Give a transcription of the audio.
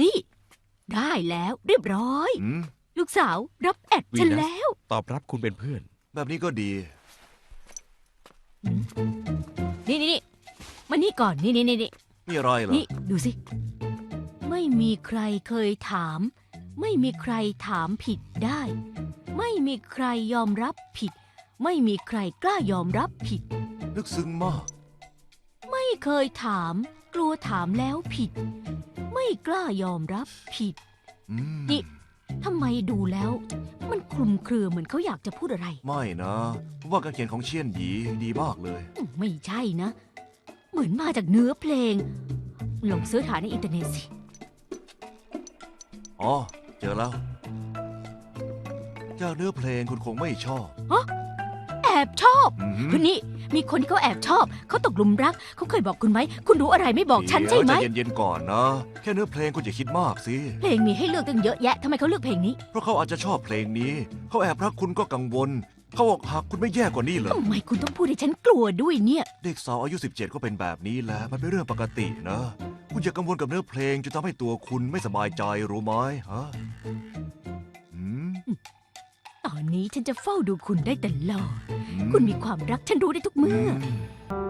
นี่ ได้แล้วเรียบร้อย อืม ลูกสาวรับแอดฉันแล้ว ตอบรับคุณเป็นเพื่อน แบบนี้ก็ดี นี่นี่นี่มานี่ก่อนนี่นี่นี่นี่มีอะไรเหรอ นี่ดูสิ ไม่มีใครเคยถาม ไม่มีใครถามผิดได้ ไม่มีใครยอมรับผิด ไม่มีใครกล้ายอมรับผิด ลึกซึ้งมาก ไม่เคยถาม กลัวถามแล้วผิด ไม่กล้ายอมรับผิด อืมนี่ ทำไมดูแล้ว มันคลุมเครือเหมือนเขาอยากจะพูดอะไร ไม่นะผมว่าการเขียนของเชียนหยีดีมากเลย อืมไม่ใช่นะ เหมือนมาจากเนื้อเพลง ลองเสิร์ชหาในอินเทอร์เน็ตสิ อ๋อ เจอแล้ว จากเนื้อเพลงคุณคงไม่ชอบแอบชอบอืมคุณนี่มีคนที่เขาแอบชอบ เขาตกหลุมรัก เขาเคยบอกคุณไหม คุณรู้อะไรไม่บอกฉันใช่ไหมเดี๋ยวใจเย็นๆก่อนนะ แค่เนื้อเพลงคุณอย่าคิดมากสิ เพลงมีให้เลือกตั้งเยอะแยะทำไมเขาเลือกเพลงนี้ เพราะเขาอาจจะชอบเพลงนี้ เขาแอบรักคุณก็กังวล เขาอกหักคุณไม่แย่กว่านี้เหรอทำไมคุณต้องพูดให้ฉันกลัวด้วยเนี่ย เด็กสาวอายุ 17 ก็เป็นแบบนี้แหละ มันเป็นเรื่องปกตินะ คุณอย่ากังวลกับเนื้อเพลงจนทำให้ตัวคุณไม่สบายใจรู้ไหมฮะอืมตอ นนี้ฉันจะเฝ้าดูคุณได้ตลอดอืคุณมีความรักฉันรู้ได้ทุกเมื่ออืม